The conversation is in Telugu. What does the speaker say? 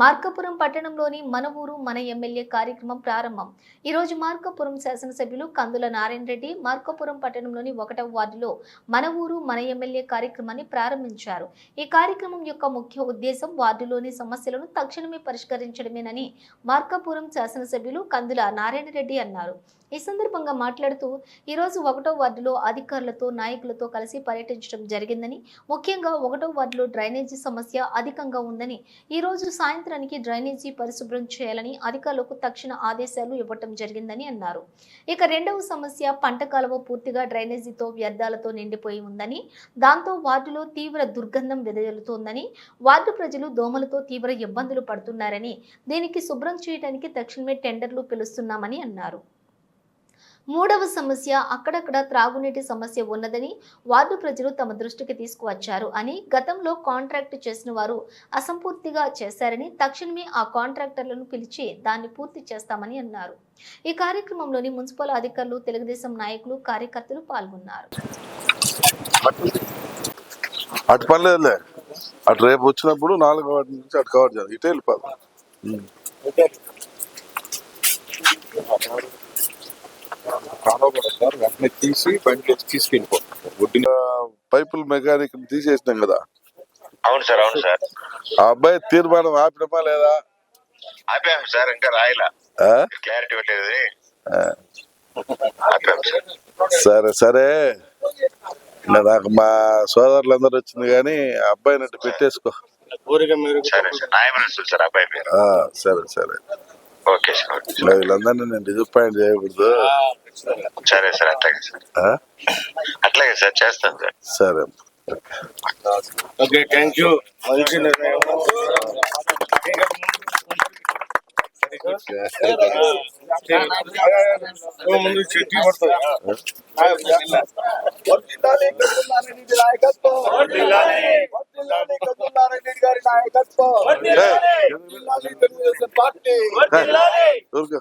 మార్కాపురం పట్టణంలోని మన ఊరు మన ఎమ్మెల్యే కార్యక్రమం ప్రారంభం. ఈ రోజు మార్కాపురం శాసనసభ్యులు కందుల నారాయణ రెడ్డి మార్కాపురం పట్టణంలోని ఒకటవ వార్డులో మన ఊరు మన ఎమ్మెల్యే కార్యక్రమాన్ని ప్రారంభించారు. ఈ కార్యక్రమం యొక్క ముఖ్య ఉద్దేశం వార్డులోని సమస్యలను తక్షణమే పరిష్కరించడమేనని మార్కాపురం శాసనసభ్యులు కందుల నారాయణ రెడ్డి అన్నారు. ఈ సందర్భంగా మాట్లాడుతూ ఈరోజు ఒకటో వార్డులో అధికారులతో నాయకులతో కలిసి పర్యటించడం జరిగిందని ముఖ్యంగా ఒకటో వార్డులో డ్రైనేజీ సమస్య అధికంగా ఉందని ఈ రోజు సాయంత్రానికి డ్రైనేజీ పరిశుభ్రం చేయాలని అధికారులకు తక్షణ ఆదేశాలు ఇవ్వటం జరిగిందని అన్నారు. ఇక రెండవ సమస్య పంట కాలువ పూర్తిగా డ్రైనేజీతో వ్యర్థాలతో నిండిపోయి ఉందని దాంతో వార్డులో తీవ్ర దుర్గంధం వెదజల్లుతోందని వార్డు ప్రజలు దోమలతో తీవ్ర ఇబ్బందులు పడుతున్నారని దీనికి శుభ్రం చేయడానికి తక్షణమే టెండర్లు పిలుస్తున్నామని అన్నారు. మూడవ సమస్య అక్కడక్కడ త్రాగునీటి సమస్య ఉన్నదని వార్డు ప్రజలు తమ దృష్టికి తీసుకువచ్చారు అని గతంలో కాంట్రాక్ట్ చేసిన వారు అసంపూర్తిగా చేశారని తక్షణమే ఆ కాంట్రాక్టర్లను పిలిచి దాన్ని పూర్తి చేస్తామని అన్నారు. ఈ కార్యక్రమంలోని మున్సిపల్ అధికారులు తెలుగుదేశం నాయకులు కార్యకర్తలు పాల్గొన్నారు. అటు పర్లేదులే అటు రేపు వచ్చినప్పుడు నాలుగు వాటి నుంచి అటు కవర్ చేయాలి ఇటే వెళ్ళిపోదాం ఉమ్. కాలువ కూడా సార్ వెంటనే తీసి బండి తీసుకెళ్ళిపోతాం ఒడ్డున పైపుల్ మెకానిక్ తీసేసినాం కదా. అవును సార్ అవును సార్. ఆ అబ్బాయి తీర్మానం ఆపినమా లేదా? ఆపాము సార్ ఇంకా రాయలా. ఆ? క్లారిటీ పెట్టేది ఆ. ఆపాము సార్. సరే నాకు మా సోదరులందరూ వచ్చింది కానీ ఆ అబ్బాయిని అటు పెట్టేసుకో. సరే సార్ నాయమనస్తులు సార్ అబ్బాయి పేరు. ఆ, సరే సరే. ఓకే సార్ వీళ్ళందరినీ నేను డిసప్పాయింట్ చేయకూడదు. సరే సార్ అట్లాగే సార్? అట్లాగే సార్ చేస్తాను సార్. సరే. ఓకే థ్యాంక్ యూ మంచి నిర్ణయం. ముందు చెట్టి పడుతుంది పార్టీ